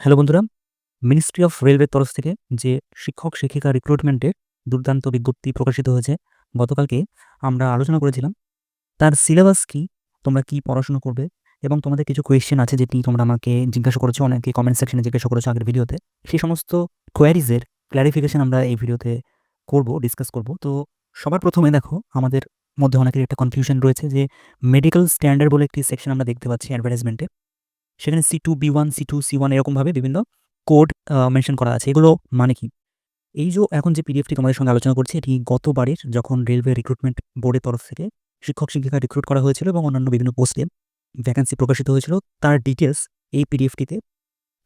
Hello বন্ধুরা ministry of রেলওয়ের তরফ থেকে যে শিক্ষক, শিক্ষিকা রিক্রুটমেন্টের দুর্দান্ত বিজ্ঞপ্তি প্রকাশিত হয়েছে, গতকালকে আমরা আলোচনা করেছিলাম। তার সিলেবাস কি, তোমরা কি পড়াশোনা করবে এবং তোমাদের কিছু কোয়েশ্চেন আছে যেটি তোমরা আমাকে জিজ্ঞাসা করেছ, অনেকে কমেন্ট সেকশনে জিজ্ঞাসা করেছ আগের ভিডিওতে সেই সমস্ত কোয়ারিজের ক্ল্যারিফিকেশন আমরা এই ভিডিওতে করব ডিসকাস করব। তো সবার প্রথমে দেখো, আমাদের মধ্যে অনেকের একটা কনফিউশন রয়েছে যে মেডিকেল স্ট্যান্ডার্ড বলে একটি সেকশন আমরা দেখতে পাচ্ছি অ্যাডভার্টাইজমেন্টে সেখানে C two B one C two C one এরকমভাবে বিভিন্ন কোড মেনশন করা আছে। এগুলো মানে কি? এই যে এখন যে পিডিএফটি তোমাদের সঙ্গে আলোচনা করছি, এটি গতবারের যখন রেলওয়ে রিক্রুটমেন্ট বোর্ডের তরফ থেকে শিক্ষক, শিক্ষিকা রিক্রুট করা হয়েছিল এবং অন্যান্য বিভিন্ন পোস্টে ভ্যাকেন্সি প্রকাশিত হয়েছিল, তার ডিটেলস এই পিডিএফটিতে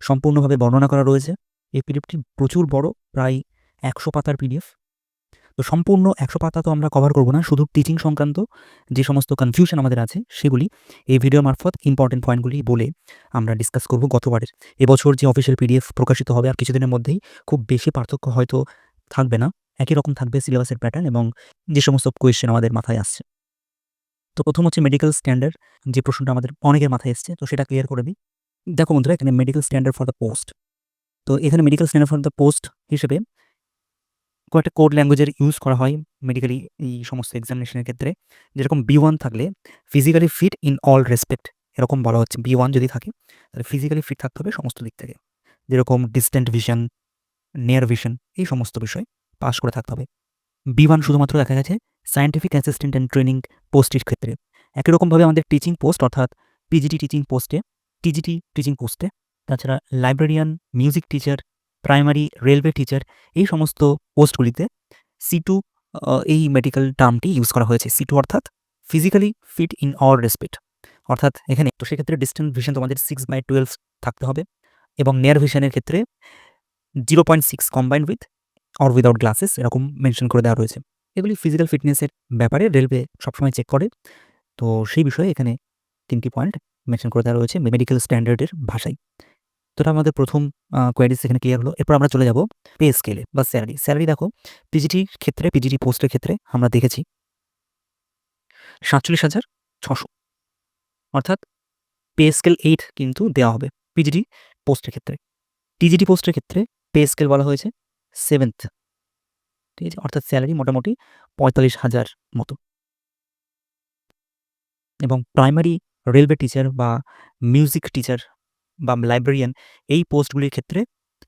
সম্পূর্ণভাবে বর্ণনা করা রয়েছে। এই পিডিএফটি প্রচুর বড়, প্রায় একশো পাতার পিডিএফ তো সম্পূর্ণ একশো পাতা তো আমরা কভার করব না, শুধু টিচিং সংক্রান্ত যে সমস্ত কনফিউশন আমাদের আছে সেগুলি এই ভিডিও মারফত ইম্পর্টেন্ট পয়েন্টগুলি বলে আমরা ডিসকাস করব গতবারের। এবছর যে অফিসিয়াল পিডিএফ প্রকাশিত হবে আর কিছুদিনের মধ্যেই খুব বেশি পার্থক্য হয়তো থাকবে না, একই রকম থাকবে সিলেবাসের প্যাটার্ন এবং যে সমস্ত কোয়েশ্চেন আমাদের মাথায় আসছে। তো প্রথম হচ্ছে মেডিকেল স্ট্যান্ডার্ড যে প্রশ্নটা আমাদের অনেকের মাথায় এসছে, তো সেটা ক্লিয়ার করে দিই। দেখো বন্ধুরা, এখানে medical standard for the post তো এখানে medical standard for the post হিসেবে কয়েকটা কোড ল্যাঙ্গুয়েজের ইউজ করা হয় মেডিকেলি এই সমস্ত এক্সামিনেশনের ক্ষেত্রে। যেরকম বি ওয়ান থাকলে physically fit in all respect এরকম বলা হচ্ছে। বি ওয়ান যদি থাকে, তাহলে ফিজিক্যালি ফিট থাকতে হবে সমস্ত দিক থেকে। যেরকম ডিস্ট্যান্ট ভিশন নিয়ার ভিশন এই সমস্ত বিষয় পাশ করে থাকতে হবে। বি ওয়ান শুধুমাত্র দেখা গেছে সায়েন্টিফিক অ্যাসিস্ট্যান্ট অ্যান্ড ট্রেনিং পোস্টের ক্ষেত্রে। একই রকমভাবে আমাদের টিচিং পোস্ট অর্থাৎ পিজিটি টিচিং পোস্টে টিজিটি টিচিং পোস্টে তাছাড়া librarian music teacher primary railway teacher এই সমস্ত পোস্টগুলিতে সি টু এই মেডিকেল টার্মটি ইউজ করা হয়েছে। সি টু অর্থাৎ physically fit in all respect অর্থাৎ এখানে তো সেক্ষেত্রে ডিস্টেন্স ভিশন তোমাদের সিক্স বাই টুয়েলভ থাকতে হবে এবং নেয়ার ভিশনের ক্ষেত্রে zero point six combined with or without glasses এরকম মেনশন করে দেওয়া রয়েছে। এগুলি ফিজিক্যাল ফিটনেসের ব্যাপারে রেলওয়ে সবসময় চেক করে। তো সেই বিষয়ে এখানে তিনটি পয়েন্ট মেনশন করে দেওয়া রয়েছে মেডিকেল স্ট্যান্ডার্ডের ভাষায়। তো আমাদের প্রথম কোয়ারিজ এখানে ক্লিয়ার হলো। এরপর আমরা চলে যাব পে স্কেলে বা স্যালারি স্যালারি দেখো পিজিটির ক্ষেত্রে পিজিটি পোস্টের ক্ষেত্রে আমরা দেখেছি সাতচল্লিশ হাজার ছশো। অর্থাৎ পে স্কেল এইট কিন্তু দেওয়া হবে পিজিটি পোস্টের ক্ষেত্রে। টিজিটি পোস্টের ক্ষেত্রে পে স্কেল বলা হয়েছে সেভেন্থ ঠিক আছে? অর্থাৎ স্যালারি মোটামুটি পঁয়তাল্লিশ হাজার মতো। এবং প্রাইমারি রেলওয়ে টিচার বা মিউজিক টিচার বা লাইব্রেরিয়ান এই পোস্টগুলির ক্ষেত্রে,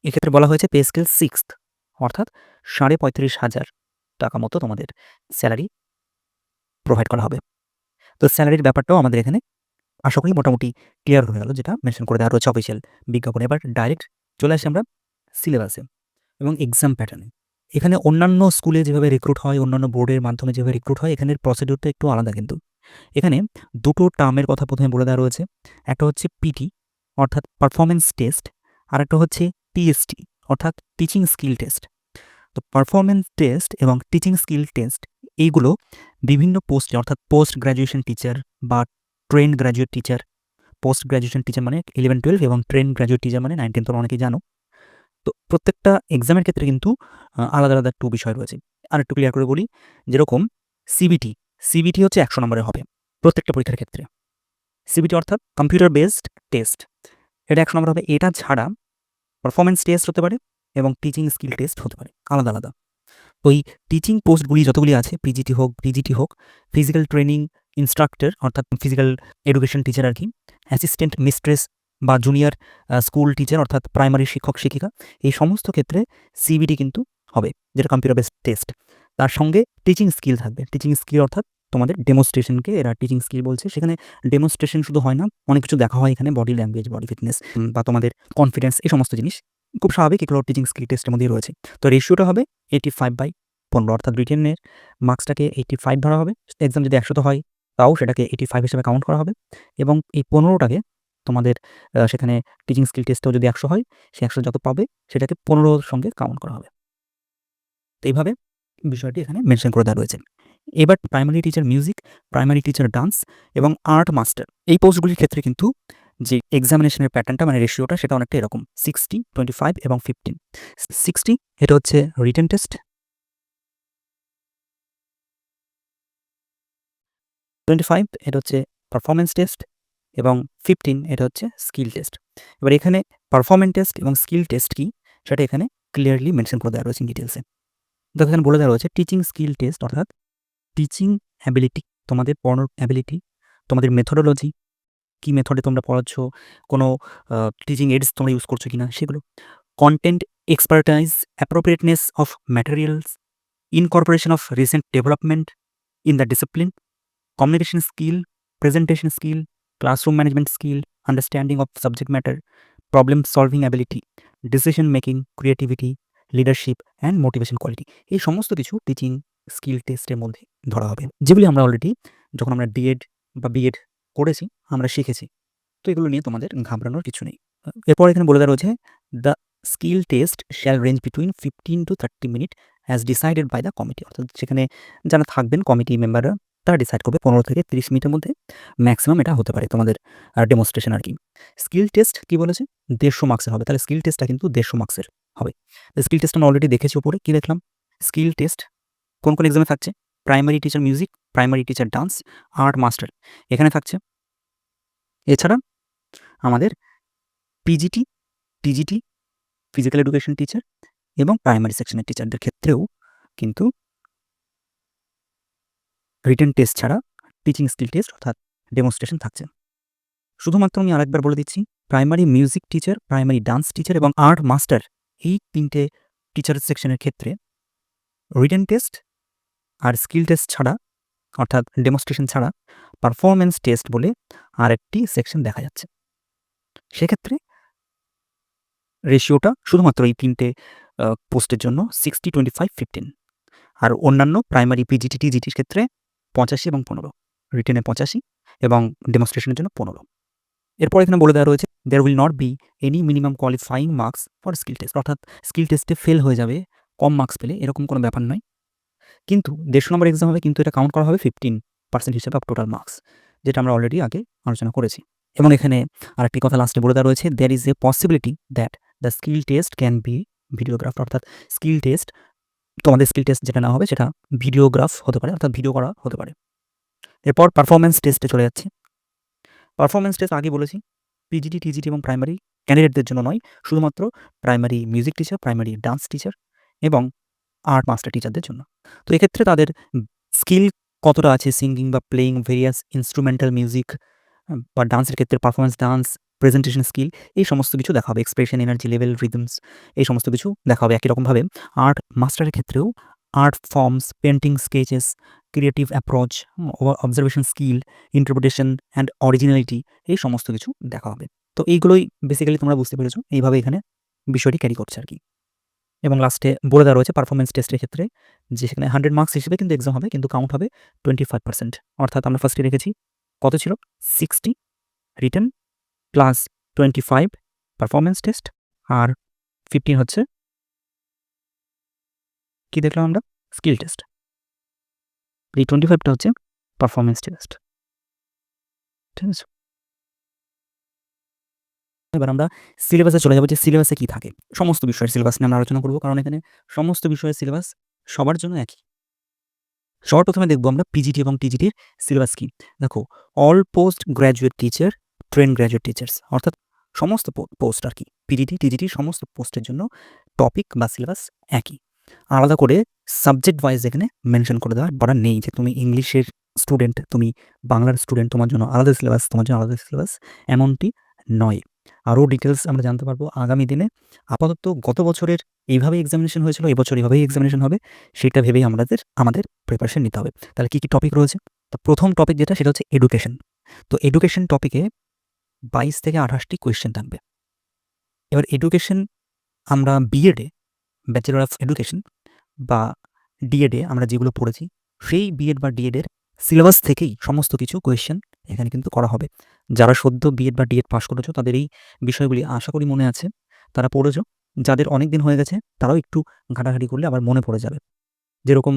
এক্ষেত্রে বলা হয়েছে পে স্কেল সিক্সথ অর্থাৎ সাড়ে পঁয়ত্রিশ হাজার টাকা মতো তোমাদের স্যালারি প্রোভাইড করা হবে। তো স্যালারির ব্যাপারটাও আমাদের এখানে আশা করি মোটামুটি ক্লিয়ার হয়ে গেল, যেটা মেনশন করে দেওয়া রয়েছে অফিসিয়াল বিজ্ঞাপন। এবার ডাইরেক্ট চলে আসি আমরা সিলেবাসে এবং এক্সাম প্যাটার্নে এখানে অন্যান্য স্কুলে যেভাবে রিক্রুট হয়, অন্যান্য বোর্ডের মাধ্যমে যেভাবে রিক্রুট হয়, এখানের প্রসিডিউরটা একটু আলাদা কিন্তু। এখানে দুটো টার্মের কথা প্রথমে বলে দেওয়া রয়েছে, একটা হচ্ছে পিটি অর্থাৎ পারফরমেন্স টেস্ট আর একটা হচ্ছে টিএসটি অর্থাৎ টিচিং স্কিল টেস্ট তো পারফরমেন্স টেস্ট এবং টিচিং স্কিল টেস্ট এইগুলো বিভিন্ন পোস্টে অর্থাৎ পোস্ট গ্র্যাজুয়েশন টিচার বা train graduate teacher post graduation teacher মানে ইলেভেন টুয়েলভ এবং ট্রেন গ্র্যাজুয়েট টিচার মানে নাইন টেন তোমরা অনেকেই জানো। তো প্রত্যেকটা এক্সামের ক্ষেত্রে কিন্তু আলাদা আলাদা টু বিষয় রয়েছে। আর একটু ক্লিয়ার করে বলি, যেরকম সিবিটি সিবিটি হচ্ছে একশো নম্বরের হবে প্রত্যেকটা পরীক্ষার ক্ষেত্রে। সিবিটি অর্থাৎ কম্পিউটার বেসড টেস্ট এটা এক নম্বর হবে, এটা ছাড়া পারফরমেন্স টেস্ট হতে পারে এবং টিচিং স্কিল টেস্ট হতে পারে, আলাদা আলাদা। তো ওই টিচিং পোস্টগুলি যতগুলি আছে পিজিটি হোক পিজিটি হোক ফিজিক্যাল ট্রেনিং ইনস্ট্রাক্টর অর্থাৎ ফিজিক্যাল এডুকেশন টিচার আর কি অ্যাসিস্ট্যান্ট মিস্ট্রেস বা জুনিয়র স্কুল টিচার অর্থাৎ প্রাইমারি শিক্ষক, শিক্ষিকা, এই সমস্ত ক্ষেত্রে সিবিটি কিন্তু হবে, যেটা কম্পিউটার বেসড টেস্ট তার সঙ্গে টিচিং স্কিল থাকবে। টিচিং স্কিল অর্থাৎ তোমাদের ডেমোস্ট্রেশনকে এরা টিচিং স্কিল বলছে। সেখানে ডেমোস্ট্রেশন শুধু হয় না, অনেক কিছু দেখা হয় এখানে বডি ল্যাঙ্গুয়েজ বডি ফিটনেস বা তোমাদের কনফিডেন্স এই সমস্ত জিনিস। খুব স্বাভাবিক এগুলো টিচিং স্কিল টেস্টের মধ্যেই রয়েছে। তো রেশিওটা হবে এইটি ফাইভ বাই পনেরো, অর্থাৎ রিটেনের মার্কসটাকে এইটি ফাইভ ধরা হবে। এক্সাম যদি একশো হয়, তাও সেটাকে এইটি ফাইভ হিসেবে কাউন্ট করা হবে। এবং এই পনেরোটাকে তোমাদের সেখানে টিচিং স্কিল টেস্টেও যদি একশো হয়, সে একশো যত পাবে, সেটাকে পনেরোর সঙ্গে কাউন্ট করা হবে। তো এইভাবে বিষয়টি এখানে মেনশন করে দেওয়া রয়েছে। এবার primary teacher music primary teacher dance এবং আর্ট মাস্টার এই পোস্টগুলির ক্ষেত্রে কিন্তু যে এক্সামিনেশনের প্যাটার্নটা মানে রেশিওটা সেটা অনেকটা এরকম সিক্সটি টোয়েন্টি ফাইভ এবং ফিফটিন সিক্সটি এটা হচ্ছে রিটেন টেস্ট টোয়েন্টি ফাইভ এটা হচ্ছে পারফরমেন্স টেস্ট এবং ফিফটিন এটা হচ্ছে স্কিল টেস্ট এবার এখানে পারফরমেন্স টেস্ট এবং স্কিল টেস্ট কি, সেটা এখানে ক্লিয়ারলি মেনশন করে দেওয়া রয়েছে ডিটেলসে দেখো এখানে বলে দেওয়া রয়েছে টিচিং স্কিল টেস্ট অর্থাৎ টিচিং অ্যাবিলিটি তোমাদের পড়ানোর অ্যাবিলিটি তোমাদের মেথোডোলজি কী মেথডে তোমরা পড়াচ্ছ, কোনো টিচিং এডস তোমরা ইউজ করছ কি না সেগুলো। Content expertise appropriateness of materials incorporation of recent development in the discipline communication skill presentation skill classroom management skill understanding of subject matter problem solving ability decision making creativity leadership and motivation quality এই সমস্ত কিছু teaching skill টেস্টের মধ্যে ধরা হবে। যেগুলি আমরা already যখন আমরা ডিএড বা বিএড করেছি, আমরা শিখেছি। তো এগুলো নিয়ে তোমাদের ঘাবড়ানোর কিছু নেই। এরপর এখানে বলে দেওয়া রয়েছে the skill test shall range between fifteen to thirty minute as decided by the committee অর্থাৎ সেখানে যারা থাকবেন কমিটি মেম্বাররা তারা ডিসাইড করবে পনেরো থেকে তিরিশ মিনিটের মধ্যে। ম্যাক্সিমাম এটা হতে পারে তোমাদের ডেমনস্ট্রেশন আর কি। স্কিল টেস্ট কি বলেছে? দেড়শো মার্কসের হবে। তাহলে স্কিল টেস্টটা কিন্তু দেড়শো মার্কসের হবে। স্কিল টেস্ট আমরা অলরেডি দেখেছি উপরে। কি দেখলাম? স্কিল টেস্ট কোন কোন এক্সামে থাকছে? Primary teacher music primary teacher dance art master এখানে থাকছে। এছাড়া আমাদের PGT TGT physical education teacher এবং প্রাইমারি সেকশনের টিচারদের ক্ষেত্রেও কিন্তু রিটেন টেস্ট ছাড়া টিচিং স্কিল টেস্ট অর্থাৎ ডেমনস্ট্রেশন থাকছে। শুধুমাত্র আমি আরেকবার বলে দিচ্ছি primary music teacher primary dance teacher এবং আর্ট মাস্টার এই তিনটে টিচার সেকশনের ক্ষেত্রে রিটেন টেস্ট আর স্কিল টেস্ট ছাড়া, অর্থাৎ ডেমনস্ট্রেশন ছাড়া পারফরমেন্স টেস্ট বলে আরেকটি সেকশন দেখা যাচ্ছে। সেক্ষেত্রে রেশিওটা শুধুমাত্র এই তিনটে পোস্টের জন্য সিক্সটি টোয়েন্টি ফাইভ ফিফটিন আর অন্যান্য প্রাইমারি পিজিটি টিজিটির ক্ষেত্রে পঁচাশি এবং পনেরো। রিটেনে পঁচাশি এবং ডেমনস্ট্রেশনের জন্য পনেরো। এরপর এখানে বলে দেওয়া রয়েছে there will not be any minimum qualifying marks for skill test অর্থাৎ স্কিল টেস্টে ফেল হয়ে যাবে, কম মার্কস পেলে, এরকম কোনো ব্যাপার নয়। কিন্তু দেড়শো নম্বর এক্সাম হবে, কিন্তু এটা কাউন্ট করা হবে ফিফটিন পার্সেন্ট হিসেবে অফ টোটাল মার্কস যেটা আমরা অলরেডি আগে আলোচনা করেছি। এবং এখানে আরেকটি কথা লাস্টে বলে দেওয়া রয়েছে there is a possibility that the skill test can be videograph অর্থাৎ স্কিল টেস্ট তোমাদের স্কিল টেস্ট যেটা না হবে সেটা ভিডিওগ্রাফ হতে পারে, অর্থাৎ ভিডিও করা হতে পারে। এরপর পারফরমেন্স টেস্টে চলে যাচ্ছে। পারফরমেন্স টেস্ট আগে বলেছি পিজিটি টিজিটি এবং প্রাইমারি ক্যান্ডিডেটদের জন্য নয়, শুধুমাত্র primary music teacher primary dance teacher এবং আর্ট মাস্টার টিচারদের জন্য। তো এক্ষেত্রে তাদের স্কিল কতটা আছে? সিঙ্গিং বা প্লেয়িং ভেরিয়াস ইনস্ট্রুমেন্টাল মিউজিক বা ডান্সের ক্ষেত্রে পারফরমেন্স ডান্স, প্রেজেন্টেশন স্কিল, এই সমস্ত কিছু দেখা হবে। এক্সপ্রেশন, এনার্জি লেভেল, রিদমস, এই সমস্ত কিছু দেখা হবে একই রকমভাবে। আর্ট মাস্টারের ক্ষেত্রেও art forms painting sketches, creative approach observation skill, interpretation and originality, এই সমস্ত কিছু দেখা হবে। তো এইগুলোই বেসিক্যালি তোমরা বুঝতে পেরেছ। এইভাবে এখানে বিষয়টি ক্যারি করছে আর কি। এবং লাস্টে বলে দেওয়া রয়েছে পারফরমেন্স টেস্টের ক্ষেত্রে, যে সেখানে হান্ড্রেড মার্কস হিসেবে কিন্তু এক্সাম হবে, কিন্তু কাউন্ট হবে টোয়েন্টি ফাইভ পার্সেন্ট অর্থাৎ আমরা ফার্স্টে রেখেছি, কত ছিল? Sixty written plus twenty five performance test আর ফিফটিন হচ্ছে কি দেখলাম আমরা? স্কিল টেস্ট এই টোয়েন্টি ফাইভটা হচ্ছে পারফরমেন্স টেস্ট ঠিক আছে? এবার আমরা সিলেবাসে চলে যাব যে সিলেবাসে কী থাকে। সমস্ত বিষয়ের সিলেবাস নিয়ে আমরা আলোচনা করব, কারণ এখানে সমস্ত বিষয়ের সিলেবাস সবার জন্য একই। সবার প্রথমে দেখব আমরা পিজিটি এবং টিজিটির সিলেবাস কি। দেখো all post graduate teacher train graduate teachers অর্থাৎ সমস্ত পোস্ট আর কি। পিজিটি টিজিটি সমস্ত পোস্টের জন্য টপিক বা সিলেবাস একই। আলাদা করে সাবজেক্ট ওয়াইজ এখানে মেনশন করে দেওয়া বলা নেই যে তুমি ইংলিশের স্টুডেন্ট তুমি বাংলার স্টুডেন্ট তোমার জন্য আলাদা সিলেবাস তোমার জন্য আলাদা সিলেবাস এমনটি নয়। আরও ডিটেলস আমরা জানতে পারব আগামী দিনে। আপাতত গত বছরের এইভাবেই এক্সামিনেশন হয়েছিল, এবছর এইভাবেই এক্সামিনেশন হবে, সেটা ভেবেই আমাদের আমাদের প্রিপারেশন নিতে হবে। তাহলে কী কী টপিক রয়েছে? তো প্রথম টপিক যেটা, সেটা হচ্ছে এডুকেশন তো এডুকেশন টপিকে বাইশ থেকে আঠাশটি কোয়েশ্চেন থাকবে। এবার এডুকেশন আমরা বিএডে ব্যাচেলর অফ এডুকেশন বা ডিএডে আমরা যেগুলো পড়েছি, সেই বিএড বা ডিএডের সিলেবাস থেকেই সমস্ত কিছু কোয়েশ্চেন এখানে কিন্তু করা হবে। যারা সদ্য বিএড বা ডিএড পাশ করেছ, তাদের এই বিষয়গুলি আশা করি মনে আছে। তারা পড়েছো। যাদের অনেক দিন হয়ে গেছে, তারাও একটু ঘাটাঘাটি করলে আবার মনে পড়ে যাবে। যেরকম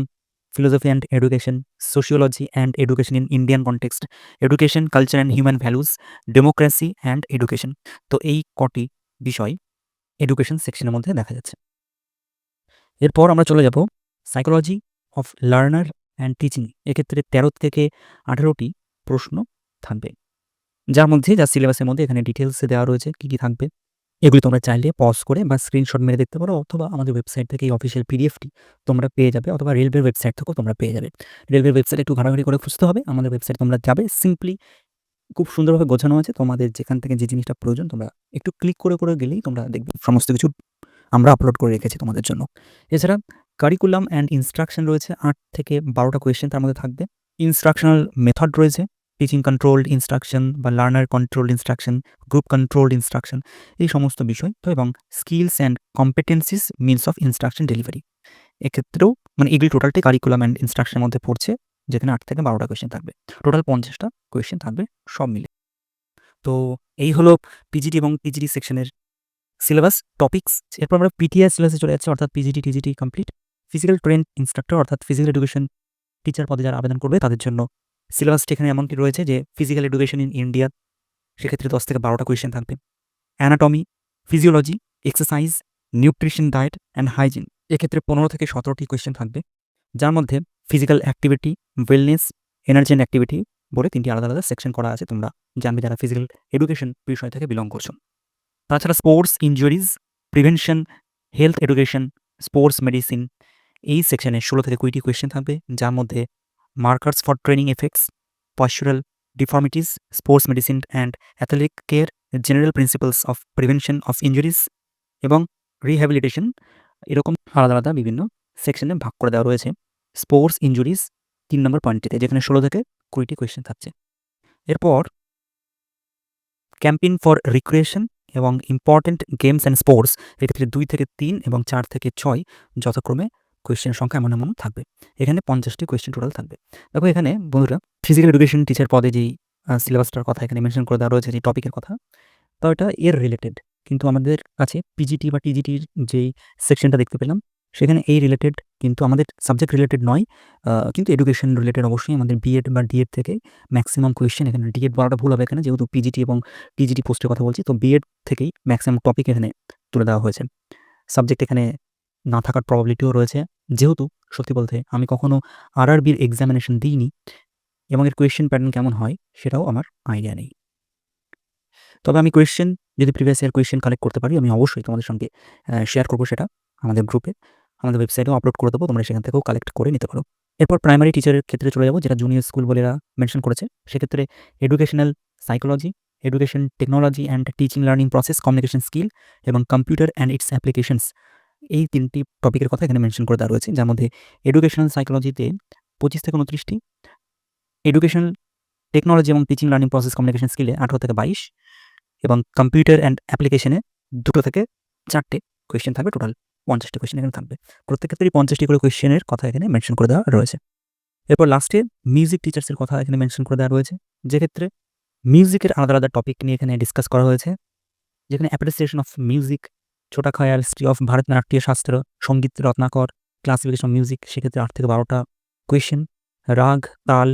philosophy and education sociology and education in Indian context education culture and human values democracy and education তো এই কটি বিষয় এডুকেশন সেকশনের মধ্যে দেখা যাচ্ছে। এরপর আমরা চলে যাব psychology of learner and teaching এক্ষেত্রে তেরো থেকে আঠেরোটি প্রশ্ন থাকবে। যার মধ্যে যা সিলেবাসের মধ্যে এখানে ডিটেলসে দেওয়া রয়েছে, কী কী থাকবে, এগুলি তোমরা চাইলে পজ করে বা স্ক্রিনশট মেরে দেখতে পারো, অথবা আমাদের ওয়েবসাইট থেকে এই অফিসিয়াল পিডিএফটি তোমরা পেয়ে যাবে, অথবা রেলওয়ের ওয়েবসাইট থেকেও তোমরা পেয়ে যাবে। রেলওয়ের ওয়েবসাইট একটু ঘাটাঘাটি করে খুঁজতে হবে, আমাদের ওয়েবসাইট তোমরা যাবে সিম্পলি খুব সুন্দরভাবে গোছানো আছে, তোমাদের যেখান থেকে যে জিনিসটা প্রয়োজন তোমরা একটু ক্লিক করে করে গেলেই তোমরা দেখবে সমস্ত কিছু আমরা আপলোড করে রেখেছি তোমাদের জন্য। এছাড়া কারিকুলাম অ্যান্ড ইনস্ট্রাকশন রয়েছে, আট থেকে বারোটা কোয়েশ্চেন তার মধ্যে থাকবে। ইনস্ট্রাকশনাল মেথড রয়েছে টিচিং কন্ট্রোলড ইনস্ট্রাকশন বা learner controlled instruction group controlled instruction এই সমস্ত বিষয়। তো এবং skills and competencies means of instruction delivery এক্ষেত্রেও মানে এগুলি টোটালটি কারিকুলাম অ্যান্ড ইনস্ট্রাকশনের মধ্যে পড়ছে, যেখানে আট থেকে বারোটা কোয়েশ্চেন থাকবে। টোটাল পঞ্চাশটা কোয়েশ্চেন থাকবে, সব মিলে। তো এই হলো পিজিটি এবং পিজিটি সেকশনের সিলেবাস টপিকস এরপর আমরা পিটিআই সিলেবাসে চলে যাচ্ছে, অর্থাৎ PGT TGT complete physical train instructor অর্থাৎ ফিজিক্যাল এডুকেশন টিচার পদে যারা আবেদন করবে, তাদের জন্য সিলেবাসটি এখানে এমনটি রয়েছে যে ফিজিক্যাল এডুকেশন ইন ইন্ডিয়া সেক্ষেত্রে দশ থেকে বারোটা কোয়েশ্চেন থাকবে। Anatomy physiology exercise nutrition diet and hygiene এক্ষেত্রে পনেরো থেকে সতেরোটি কোয়েশ্চেন থাকবে। যার মধ্যে physical activity wellness energy and activity বলে তিনটি আলাদা আলাদা সেকশন করা আছে, তোমরা জানবে যারা ফিজিক্যাল এডুকেশন বিষয় থেকে বিলং করছ। তাছাড়া sports injuries prevention health education sports medicine এই সেকশনে ষোলো থেকে কুড়িটি কোয়েশ্চেন থাকবে, যার মধ্যে markers for training effects postural deformities sports medicine and athletic care general principles of prevention of injuries এবং রিহ্যাবিলিটেশন এরকম আলাদা আলাদা বিভিন্ন সেকশনে ভাগ করে দেওয়া রয়েছে। স্পোর্টস ইঞ্জুরিজ তিন নম্বর পয়েন্টটিতে যেখানে ষোলো থেকে কুড়িটি কোয়েশ্চেন থাকছে। এরপর ক্যাম্পেইন ফর রিক্রিয়েশন এবং ইম্পর্টেন্ট গেমস অ্যান্ড স্পোর্টস এক্ষেত্রে দুই থেকে তিন এবং চার থেকে ছয় যথাক্রমে কোয়েশ্চেন সংখ্যা এমন এমন থাকবে। এখানে পঞ্চাশটি কোয়েশ্চেন টোটাল থাকবে। দেখো এখানে বন্ধুরা ফিজিক্যাল এডুকেশন টিচার পদে যেই সিলেবাসটার কথা এখানে মেনশন করে দেওয়া রয়েছে যে টপিকের কথা, তো এটা এর রিলেটেড কিন্তু আমাদের কাছে পিজিটি বা টিজিটির যেই সেকশনটা দেখতে পেলাম, সেখানে এই রিলেটেড কিন্তু আমাদের সাবজেক্ট রিলেটেড নয় কিন্তু এডুকেশন রিলেটেড অবশ্যই আমাদের বিএড বা ডিএড থেকে ম্যাক্সিমাম কোয়েশ্চেন এখানে ডিএড বলাটা ভুল হবে এখানে, যেহেতু পিজিটি এবং টিজিটি পোস্টের কথা বলছি, তো বিএড থেকেই ম্যাক্সিমাম টপিক এখানে তুলে দেওয়া হয়েছে। সাবজেক্ট এখানে না থাকার প্রবাবিলিটিও রয়েছে। যেহেতু, সত্যি বলতে, আমি কখনো আরআরবির এক্সামিনেশন দিইনি এবং এর কোয়েশ্চেন প্যাটার্ন কেমন হয় সেটাও আমার আইডিয়া নেই। তবে আমি কোয়েশ্চেন যদি প্রিভিয়াস ইয়ার কোয়েশ্চেন কালেক্ট করতে পারি, আমি অবশ্যই তোমাদের সঙ্গে শেয়ার করব সেটা আমাদের গ্রুপে আমাদের ওয়েবসাইটেও আপলোড করে দেবো, তোমরা সেখান থেকেও কালেক্ট করে নিতে পারো। এরপর প্রাইমারি টিচারের ক্ষেত্রে চলে যাব, যেটা জুনিয়র স্কুল বলে মেনশন করেছে। সেক্ষেত্রে educational psychology education technology and teaching learning process communication skill এবং কম্পিউটার অ্যান্ড ইটস অ্যাপ্লিকেশনস এই তিনটি টপিকের কথা এখানে মেনশন করে দেওয়া রয়েছে। যার মধ্যে এডুকেশনাল সাইকোলজিতে পঁচিশ থেকে উনত্রিশটি এডুকেশনাল টেকনোলজি এবং টিচিং লার্নিং প্রসেস কমিউনিকেশন স্কিলে আঠারো থেকে বাইশ, এবং কম্পিউটার অ্যান্ড অ্যাপ্লিকেশনে দুটো থেকে চারটে কোয়েশ্চেন থাকবে। টোটাল পঞ্চাশটি কোয়েশ্চেন এখানে থাকবে। প্রত্যেক ক্ষেত্রেই পঞ্চাশটি করে কোয়েশ্চেনের কথা এখানে মেনশন করে দেওয়া রয়েছে। এরপর লাস্টে মিউজিক টিচার্সের কথা এখানে মেনশন করে দেওয়া রয়েছে। যেক্ষেত্রে মিউজিকের আলাদা আলাদা টপিক নিয়ে এখানে ডিসকাস করা হয়েছে। যেখানে appreciation of music chhota khayal history of Bharatnatya Shastra Sangeet Ratnakar classification music সেক্ষেত্রে আট থেকে বারোটা কোয়েশ্চেন রাগ তাল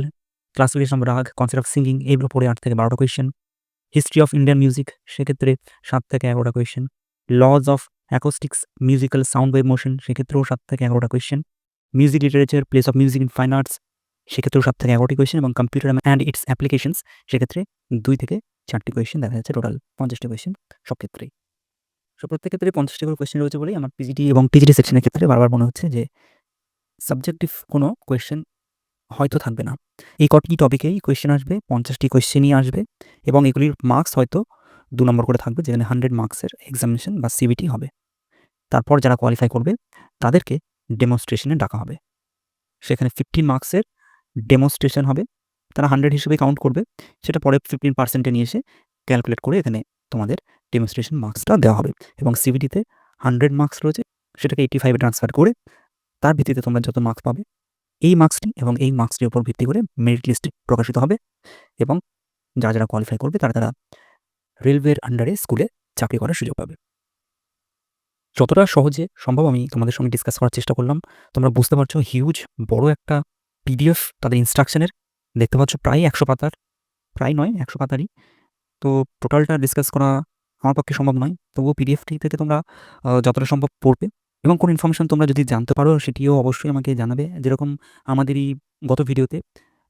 ক্লাসিফিকেশন রাগ কনসেপ্ট অফ সিঙ্গিং এইগুলো পড়ে আট থেকে বারোটা question history of Indian music সেক্ষেত্রে সাত থেকে এগারোটা question laws of acoustics musical sound wave motion সেক্ষেত্রেও সাত থেকে এগারোটা question music literature place of music in fine arts সেক্ষেত্রেও সাত থেকে এগারোটি কোয়েশ্চেন এবং কম্পিউটার অ্যান্ড ইটস অ্যাপ্লিকেশনস সেক্ষেত্রে দুই থেকে চারটি কোয়েশ্চেন দেখা যাচ্ছে টোটাল পঞ্চাশটি কোয়েশ্চেন সব ক্ষেত্রেই সো প্রত্যেক ক্ষেত্রে পঞ্চাশটি করে কোয়েশ্চেন রয়েছে বলেই আমার পিজিটি এবং টিজিটি সেকশনের ক্ষেত্রে বারবার মনে হচ্ছে যে সাবজেক্টিভ কোনো কোয়েশ্চেন হয়তো থাকবে না। এই কটি টপিকেই কোয়েশ্চেন আসবে, পঞ্চাশটি কোয়েশ্চেনই আসবে এবং এগুলির মার্কস হয়তো দু নম্বর করে থাকবে যেখানে হান্ড্রেড মার্কসের এক্সামিনেশন বা সিবিটি হবে। তারপর যারা কোয়ালিফাই করবে তাদেরকে ডেমনস্ট্রেশনে ডাকা হবে। সেখানে ফিফটিন মার্কসের ডেমনস্ট্রেশন হবে। তারা হান্ড্রেড হিসেবে কাউন্ট করবে। সেটা পরে ফিফটিন পার্সেন্টে নিয়ে এসে ক্যালকুলেট করে এখানে তোমাদের ডেমনস্ট্রেশন মার্কসটা দেওয়া হবে এবং সিবিটিতে হান্ড্রেড মার্কস রয়েছে, সেটাকে এইটি ফাইভে ট্রান্সফার করে তার ভিত্তিতে তোমরা যত মার্কস পাবে, এই মার্কসটি এবং এই মার্কসটির উপর ভিত্তি করে মেরিট লিস্ট প্রকাশিত হবে এবং যারা যারা কোয়ালিফাই করবে তারা তারা রেলওয়ের আন্ডারে স্কুলে চাকরি করার সুযোগ পাবে। যতটা সহজে সম্ভব আমি তোমাদের সঙ্গে ডিসকাস করার চেষ্টা করলাম। তোমরা বুঝতে পারছ হিউজ বড় একটা পিডিএফ তাদের ইনস্ট্রাকশনের দেখতে পাচ্ছ প্রায় একশো পাতার, প্রায় নয়, একশো পাতারই। তো টোটালটা ডিসকাস করা আমার পক্ষে সম্ভব নয়। তবুও পিডিএফটি থেকে তোমরা যতটা সম্ভব পড়বে এবং কোনো ইনফরমেশন তোমরা যদি জানতে পারো সেটিও অবশ্যই আমাকে জানাবে। যেরকম আমাদেরই গত ভিডিওতে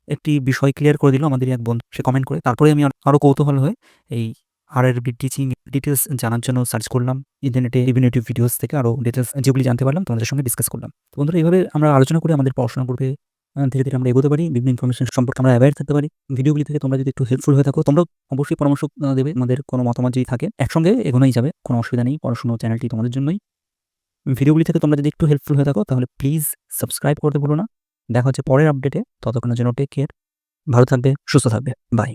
একটি বিষয় ক্লিয়ার করে দিল আমাদেরই এক বন্ধু, সে কমেন্ট করে। তারপরে আমি আরও কৌতূহল হয়ে এই আর এর টিচিং ডিটেলস জানার জন্য সার্চ করলাম। ইন্টারনেটে বিভিন্ন ইউটিউব ভিডিওস থেকে আরও ডিটেলস যেগুলি জানতে পারলাম তোমাদের সঙ্গে ডিসকাস করলাম। তো বন্ধুরা, এইভাবে আমরা আলোচনা করে আমাদের পড়াশোনা করবে ধীরে ধীরে আমরা এগোতে পারি, বিভিন্ন ইনফরমেশন সম্পর্কে আমরা অ্যাওয়ার থাকতে পারি। ভিডিওগুলি থেকে তোমরা যদি একটু হেল্পফুল হয়ে থাকো তোমরা অবশ্যই পরামর্শ দেবে। আমাদের কোনো মতামত যদি থাকে, একসঙ্গে এগোনোই যাবে, কোনো অসুবিধা নেই। পড়াশুনো চ্যানেলটি তোমাদের জন্যই। ভিডিওগুলি থেকে তোমরা যদি একটু হেল্পফুল হয়ে থাকো, তাহলে প্লিজ সাবস্ক্রাইব করতে ভুলো না। দেখা হচ্ছে পরের আপডেটে ততক্ষণের জন্য টেক কেয়ার ভালো থাকবে, সুস্থ থাকবে। বাই